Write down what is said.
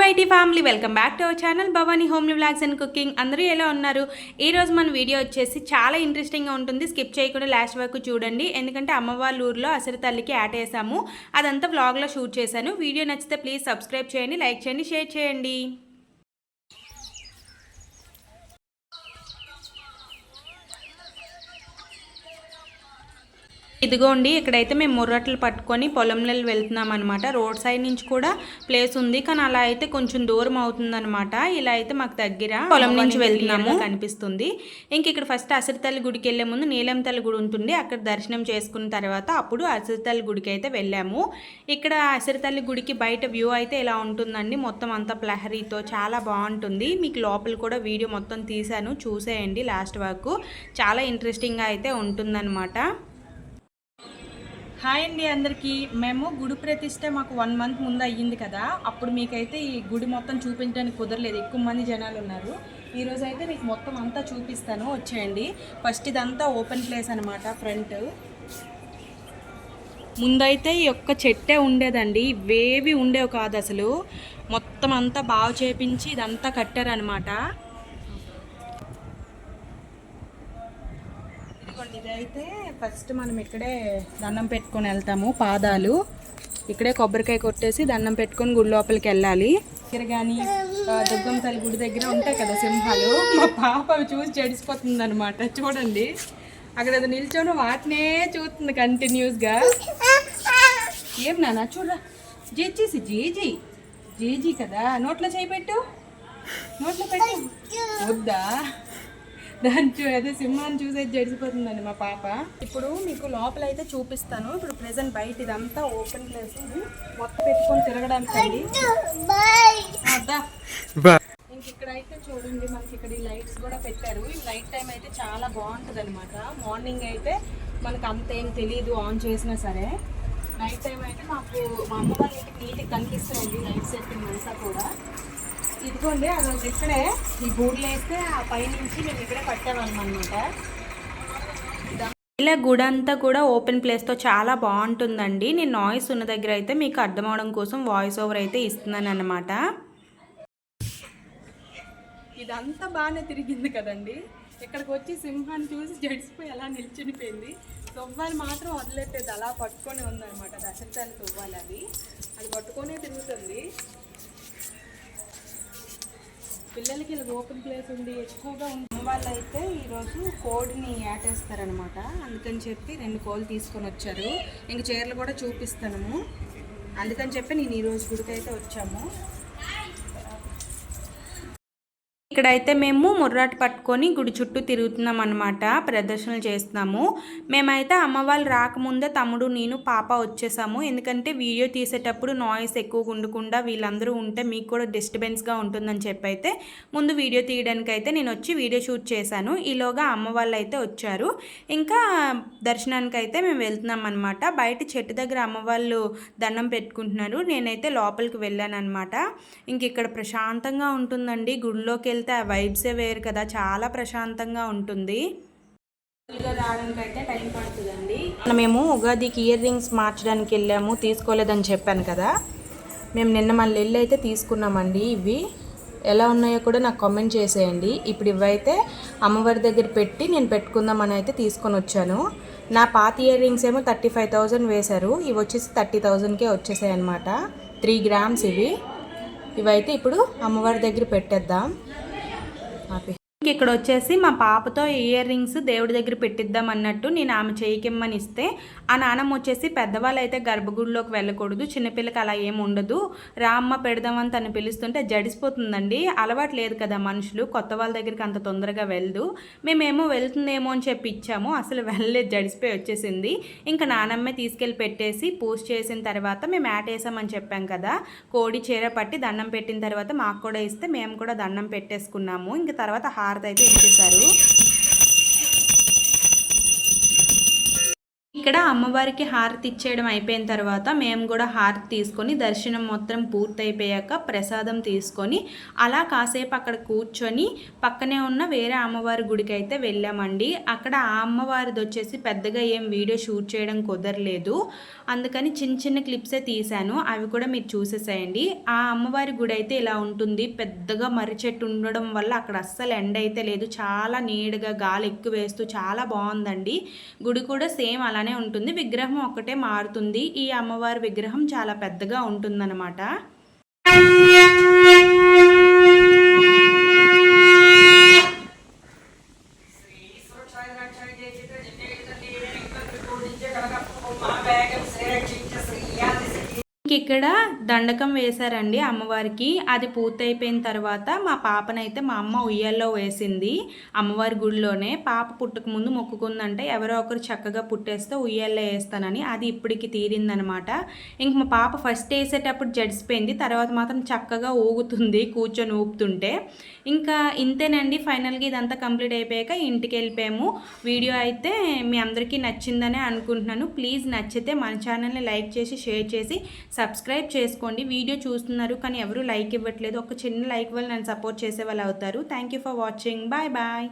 YT family welcome back to our channel Bhavani homely vlogs and cooking. అందరూ ఎలా ఉన్నారు? ఈరోజు మన వీడియో వచ్చేసి చాలా ఇంట్రెస్టింగ్గా ఉంటుంది. స్కిప్ చేయకుండా లాస్ట్ వరకు చూడండి. ఎందుకంటే అమ్మవాళ్ళ ఊర్లో అసలు తల్లికి యాడ్ వేసాము అదంతా వ్లాగ్లో షూట్ చేశాను. వీడియో నచ్చితే ప్లీజ్ సబ్స్క్రైబ్ చేయండి లైక్ చేయండి షేర్ చేయండి. ఇదిగోండి ఇక్కడైతే మేము ముర్రట్లు పట్టుకొని పొలంలో వెళ్తున్నాం అనమాట రోడ్ సైడ్ నుంచి కూడా ప్లేస్ ఉంది కానీ అలా అయితే కొంచెం దూరం అవుతుంది అనమాట ఇలా అయితే మాకు దగ్గర పొలం నుంచి వెళ్తున్నాము. కనిపిస్తుంది. ఇంక ఇక్కడ ఫస్ట్ అసిరితల్లి గుడికి వెళ్ళే ముందు నీలం తల్లి గుడి ఉంటుంది. అక్కడ దర్శనం చేసుకున్న తర్వాత అప్పుడు అసిరితల్లి గుడికి అయితే వెళ్ళాము. ఇక్కడ అసిరితల్లి గుడికి బయట వ్యూ అయితే ఇలా ఉంటుందండి. మొత్తం అంతా ప్లహరీతో చాలా బాగుంటుంది. మీకు లోపల కూడా వీడియో మొత్తం తీశాను. చూసేయండి లాస్ట్ వరకు. చాలా ఇంట్రెస్టింగ్గా అయితే ఉంటుందన్నమాట. హాయ్ అండి అందరికీ. మేము గుడి ప్రతిష్ట మాకు వన్ మంత్ ముందు అయ్యింది కదా. అప్పుడు మీకైతే ఈ గుడి మొత్తం చూపించడానికి కుదరలేదు. ఎక్కువ మంది జనాలు ఉన్నారు. ఈరోజు అయితే మీకు మొత్తం అంతా చూపిస్తాను. వచ్చేయండి. ఫస్ట్ ఇదంతా ఓపెన్ ప్లేస్ అనమాట ఫ్రంట్. ముందైతే ఈ యొక్క చెట్టే ఉండేదండి. ఇవేవి ఉండేవి కాదు అసలు. మొత్తం అంతా బాగు చేపించి ఇదంతా కట్టారనమాట ఇదిగోండి ఇదైతే ఫస్ట్ మనం ఇక్కడే దండం పెట్టుకొని వెళ్తాము పాదాలు. ఇక్కడే కొబ్బరికాయ కొట్టేసి దండం పెట్టుకొని గుడి లోపలికి వెళ్ళాలి. ఇక్కడ కానీ దుర్గం తల్లి గుడి దగ్గర ఉంటాయి కదా సింహాలు. మా పాప అవి చూసి చెడిసిపోతుంది అనమాట చూడండి. అక్కడ అది నిల్చొని వాటినే చూస్తుంది కంటిన్యూస్గా ఏం నాన్న? చూడరా. జేచేసి జేజీ. జేజీ కదా. నోట్లో చేయి పెట్టు. నోట్లో పెట్టు. వద్దా? దాని చూ అదే సింహాన్ని చూసే జడిసిపోతుందండి మా పాప. ఇప్పుడు మీకు లోపల అయితే చూపిస్తాను. ఇప్పుడు ప్రెసెంట్ బయట ఇదంతా ఓపెన్ ప్లేస్. ఇది మొత్తం పెట్టుకొని తిరగడానికి అండి. అయితే చూడండి మనకి ఇక్కడ ఈ లైట్స్ కూడా పెట్టారు. ఈ నైట్ టైం అయితే చాలా బాగుంటుంది అనమాట మార్నింగ్ అయితే మనకు అంత ఏం తెలియదు ఆన్ చేసినా సరే. నైట్ టైం అయితే మాకు మా అమ్మ వాళ్ళ ఇంటికి నీట్గా కనిపిస్తాయండి లైట్ సెట్టింగ్ అంతా కూడా. ఇదిగోండి ఆ రోజు ఇక్కడే ఈ బూడ్లు వేస్తే ఆ పైనుంచి మేము ఇక్కడే పట్టేవాళ్ళం అనమాట ఇలా గుడి అంతా కూడా ఓపెన్ ప్లేస్తో చాలా బాగుంటుందండి. నేను నాయిస్ ఉన్న దగ్గర అయితే మీకు అర్థం అవడం కోసం వాయిస్ ఓవర్ అయితే ఇస్తున్నాను అనమాట ఇదంతా బాగానే తిరిగింది కదండి. ఇక్కడికి వచ్చి సింహాన్ని చూసి జడిసిపోయి అలా నిల్చునిపోయింది తువ్వాలి మాత్రం వదిలేట్టేది అలా పట్టుకొని ఉందన్నమాట. దశరథాన్ని తువ్వాలి అది అది పట్టుకొనే తిరుగుతుంది. పిల్లలకి ఇలా ఓపెన్ ప్లేస్ ఉండి ఎక్కువగా ఉన్న వాళ్ళు అయితే ఈరోజు కోడిని యాటేస్తారనమాట అందుకని చెప్పి రెండు కోళ్ళు తీసుకొని వచ్చారు. ఇంక చీరలు కూడా చూపిస్తాను. అందుకని చెప్పి నేను ఈరోజు గుడికి అయితే వచ్చాము. ఇక్కడైతే మేము ముర్రాట పట్టుకొని గుడి చుట్టూ తిరుగుతున్నాం అనమాట ప్రదర్శనలు చేస్తున్నాము. మేమైతే అమ్మ వాళ్ళు రాకముందే తమ్ముడు నేను పాప వచ్చేసాము. ఎందుకంటే వీడియో తీసేటప్పుడు నాయిస్ ఎక్కువగా ఉండకుండా వీళ్ళందరూ ఉంటే మీకు కూడా డిస్టర్బెన్స్గా ఉంటుందని చెప్పి అయితే ముందు వీడియో తీయడానికి అయితే నేను వచ్చి వీడియో షూట్ చేశాను. ఈలోగా అమ్మ వాళ్ళు అయితే వచ్చారు. ఇంకా దర్శనానికి అయితే మేము వెళ్తున్నాం అనమాట బయట చెట్టు దగ్గర అమ్మ వాళ్ళు దండం పెట్టుకుంటున్నారు. నేనైతే లోపలికి వెళ్ళాను అనమాట ఇంక ఇక్కడ ప్రశాంతంగా ఉంటుందండి. గుడిలోకి వెళ్తే ఆ వైబ్సే వేరు కదా చాలా ప్రశాంతంగా ఉంటుంది. రావడానికి అయితే టైం పడుతుందండి. మేము ఉగాదికి ఇయర్ రింగ్స్ మార్చడానికి వెళ్ళాము తీసుకోలేదని చెప్పాను కదా. మేము నిన్న మళ్ళీ వెళ్ళి అయితే తీసుకున్నామండి ఇవి. ఎలా ఉన్నాయో కూడా నాకు కామెంట్ చేసేయండి. ఇప్పుడు ఇవైతే అమ్మవారి దగ్గర పెట్టి నేను పెట్టుకుందామని అయితే తీసుకొని వచ్చాను. నా పాత ఇయర్ రింగ్స్ ఏమో థర్టీ ఫైవ్ థౌజండ్ వేశారు. ఇవి వచ్చేసి థర్టీ థౌజండ్కే వచ్చేసాయి అనమాట త్రీ గ్రామ్స్ ఇవి. ఇవైతే ఇప్పుడు అమ్మవారి దగ్గర పెట్టేద్దాం. Mati. ఇక్కడ వచ్చేసి మా పాపతో ఇయర్ రింగ్స్ దేవుడి దగ్గర పెట్టిద్దాం అన్నట్టు నేను ఆమె చేయికిమ్మని ఇస్తే ఆ నాన్నమ్మ వచ్చేసి పెద్దవాళ్ళు అయితే గర్భగుడిలోకి వెళ్ళకూడదు చిన్నపిల్లకి అలా ఏమి ఉండదు. రామ్మ పెడదామని తను పిలుస్తుంటే జడిసిపోతుందండి. అలవాటు లేదు కదా మనుషులు కొత్త వాళ్ళ దగ్గరికి అంత తొందరగా వెళ్దు. మేమేమో వెళ్తుందేమో అని చెప్పి ఇచ్చాము అసలు వెళ్ళలేదు జడిసిపోయి వచ్చేసింది. ఇంకా నానమ్మే తీసుకెళ్ళి పెట్టేసి పూజ చేసిన తర్వాత మేము యాట్ వేసామని చెప్పాం కదా. కోడి చీర పట్టి దండం పెట్టిన తర్వాత మాకు కూడా ఇస్తే మేము కూడా దండం పెట్టేసుకున్నాము. ఇంకా తర్వాత హారతి అయితే ఇచ్చేసారు ఇక్కడ అమ్మవారికి హారతి ఇచ్చేయడం అయిపోయిన తర్వాత మేము కూడా హారతి తీసుకొని దర్శనం మొత్తం పూర్తయిపోయాక ప్రసాదం తీసుకొని అలా కాసేపు అక్కడ కూర్చొని పక్కనే ఉన్న వేరే అమ్మవారి గుడికి అయితే వెళ్ళామండి. అక్కడ ఆ అమ్మవారిది వచ్చేసి పెద్దగా ఏం వీడియో షూట్ చేయడం కుదరలేదు. అందుకని చిన్న చిన్న క్లిప్సే తీశాను. అవి కూడా మీరు చూసేసేయండి. ఆ అమ్మవారి గుడి అయితే ఇలా ఉంటుంది. పెద్దగా మర్రి చెట్టు ఉండడం వల్ల అక్కడ అస్సలు ఎండ అయితే లేదు. చాలా నీడగా గాలి ఎక్కువ వేస్తూ చాలా బాగుందండి. గుడి కూడా సేమ్ అలానే ఉంటుంది. విగ్రహం ఒక్కటే మారుతుంది. ఈ అమ్మవారి విగ్రహం చాలా పెద్దగా ఉంటుందన్నమాట. ఇంక ఇక్కడ దండకం వేశారండి అమ్మవారికి. అది పూర్తయిపోయిన తర్వాత మా పాపనైతే మా అమ్మ ఉయ్యాల్లో వేసింది అమ్మవారి గుడిలోనే. పాప పుట్టక ముందు మొక్కుకుందంటే ఎవరో ఒకరు చక్కగా పుట్టేస్తే ఉయ్యాల్లో వేస్తానని అది ఇప్పటికి తీరిందనమాట. ఇంక మా పాప ఫస్ట్ వేసేటప్పుడు జడిసిపోయింది తర్వాత మాత్రం చక్కగా ఊగుతుంది కూర్చొని ఊపుతుంటే. ఇంకా ఇంతేనండి ఫైనల్గా ఇదంతా కంప్లీట్ అయిపోయాక ఇంటికి వెళ్ళిపోయాము. వీడియో అయితే మీ అందరికీ నచ్చిందనే అనుకుంటున్నాను. ప్లీజ్ నచ్చితే మన ఛానల్ని లైక్ చేసి షేర్ చేసి సబ్స్క్రైబ్ చేసుకోండి. వీడియో చూస్తున్నారు కానీ ఎవరు లైక్ ఇవ్వట్లేదు. ఒక చిన్న లైక్ వల్ల నన్ను సపోర్ట్ చేసే వాళ్ళు అవుతారు. Thank you for watching bye bye